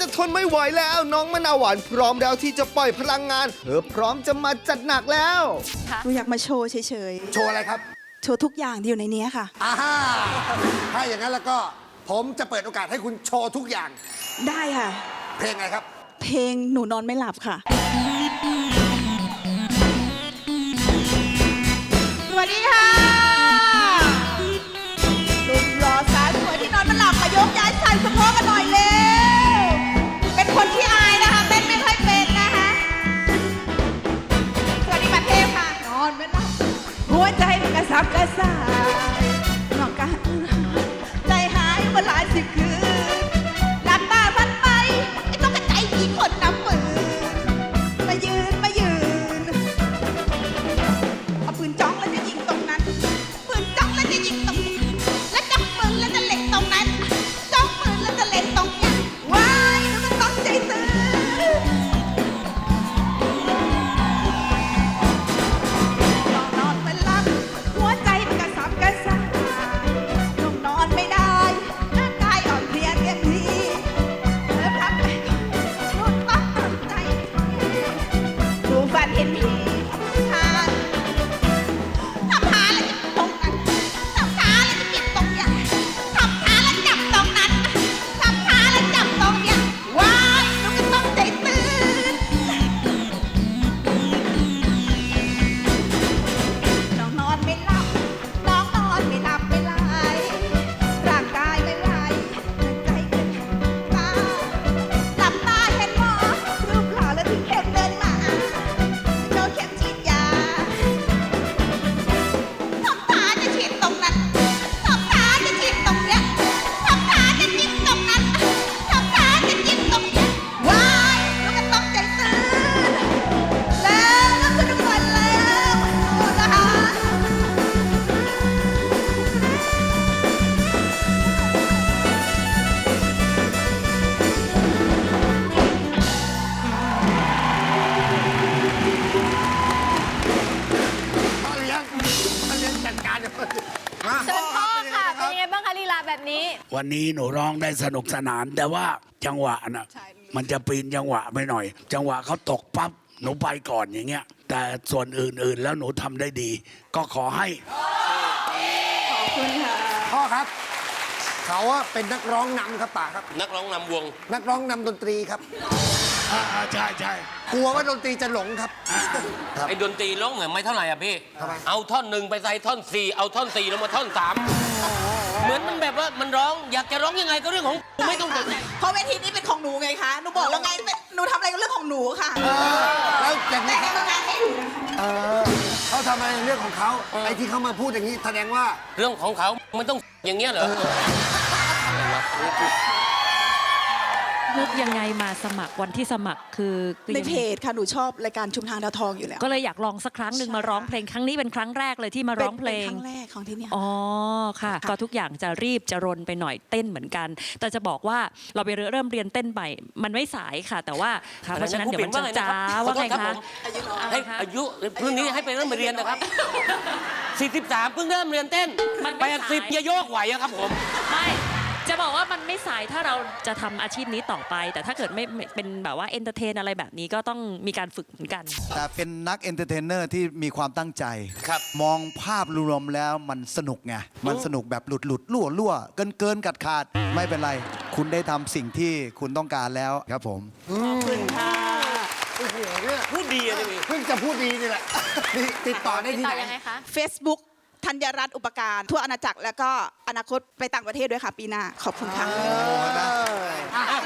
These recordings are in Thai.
จะทนไม่ไหวแล้ว น้องมะนาวหวานพร้อมแล้วที่จะปล่อยพลังงาน เธอพร้อมจะมาจัดหนักแล้ว หนูอยากมาโชว์เฉยโชว์อะไรครับๆ โชว์ทุกอย่างที่อยู่ในนี้ค่ะ อ่าฮ่าถ้าอย่างนั้นแล้วก็ผมจะเปิดโอกาสให้คุณโชว์ทุกอย่าง ได้ค่ะ เพลงอะไรครับ เพลงหนูนอนไม่หลับค่ะ สวัสดีค่ะ มาเชิญพ่อค่ะ เป็เป็นนยังไงไงบ้างคะลีลาแบบนี้ วันนี้หนูร้องได้สนุกสนาน แต่ว่าจังหวะน่ะมันจะปีนจังหวะไปหน่อย จังหวะเขาตกปั๊บหนูไปก่อนอย่างเงี้ย แต่ส่วนอื่นๆแล้วหนูทำได้ดี ก็ขอให้ ขอบคุณค่ะ พ่อครับ เขาอะเป็นนักร้องนำครับป่าครับ นักร้องนำวง นักร้องนำดนตรีครับ อ่าใช่ใช่กลัวว่าดนตรีจะหลงครับ ครับไอ้ดนตรีร้องเหมือนไม่เท่าไหร่อะพี่ ทำไม เอาท่อนหนึ่งไปใส่ท่อนสี่เอาท่อนสี่ลงมาท่อนสามเหมือนมันแบบว่ามันร้องอยากจะร้องยังไงก็เรื่องของกูไม่ต้องสนใจเพราะเวทีนี้เป็นของหนูไงคะ หนูบอกแล้วไงเป็นหนูทำอะไรก็เรื่องของหนูค่ะแล้วอย่างแต่นี้กรรมการไม่อยู่เออเขาทำอะไรในเรื่องของเขาไอ้ที่เขามาพูดอย่างนี้แสดงว่า เรื่องของเขามันต้องอย่างเงี้ยเหรอ นึกยังไงมาสมัครวันที่สมัครคือคือในยังไงเพจค่ะหนูชอบรายการชุมทางดาวทองอยู่แล้วก็เลยอยากลองสักครั้งหนึ่งมาร้องเพลงครั้งนี้เป็นครั้งแรกเลยที่มาร้องเพลป็นงครั้งแรกของที่เนี่ย อ๋อค่ะ ค่ะ ก็ทุกอย่างจะรีบจะรนไปหน่อยเต้นเหมือนกัน แต่จะบอกว่าเราไปเริ่มเรียนเต้นใหม่มันไม่สายค่ะ แต่ว่าค่ะเพราะฉะนั้นเดี๋ยวมันจะจ้าว่าไงคะ ให้อายุพรุ่งนี้ให้ไปเริ่มไปเรียนนะครับ 43 เพิ่งเริ่มเรียนเต้น มันไม่สาย 80อย่าโยกไหวอะครับผม ไม่จะ บอกว่ามันไม่สายถ้าเราจะทำอาชีพนี้ต่อไป แต่ถ้าเกิดไม่ไม่เป็นแบบว่าเอนเตอร์เทนอะไรแบบนี้ก็ต้องมีการฝึกเหมือนกัน แต่เป็นนักเอนเตอร์เทนเนอร์ที่มีความตั้งใจ ครับ มองภาพรวมแล้วมันสนุกไง มันสนุกแบบหลุดหลุดลั่วลั่วเกินเกินกัดขาด ไม่เป็นไร คุณได้ทำสิ่งที่คุณต้องการแล้วครับผม โอ้โหเนี่ยพูดดีอะนี่ เพิ่งจะพูดดีนี่แหละนี่ติดต่อได้ที่ต่อไหนยังไงคะ Facebook ธัญรัตน์อุปการ ทั่วอาณาจักรแล้วก็อนาคตไปต่างประเทศด้วยค่ะปีหน้าขอบคุณค่ะ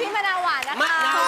พี่มะนาวหวานนะมะคะนาว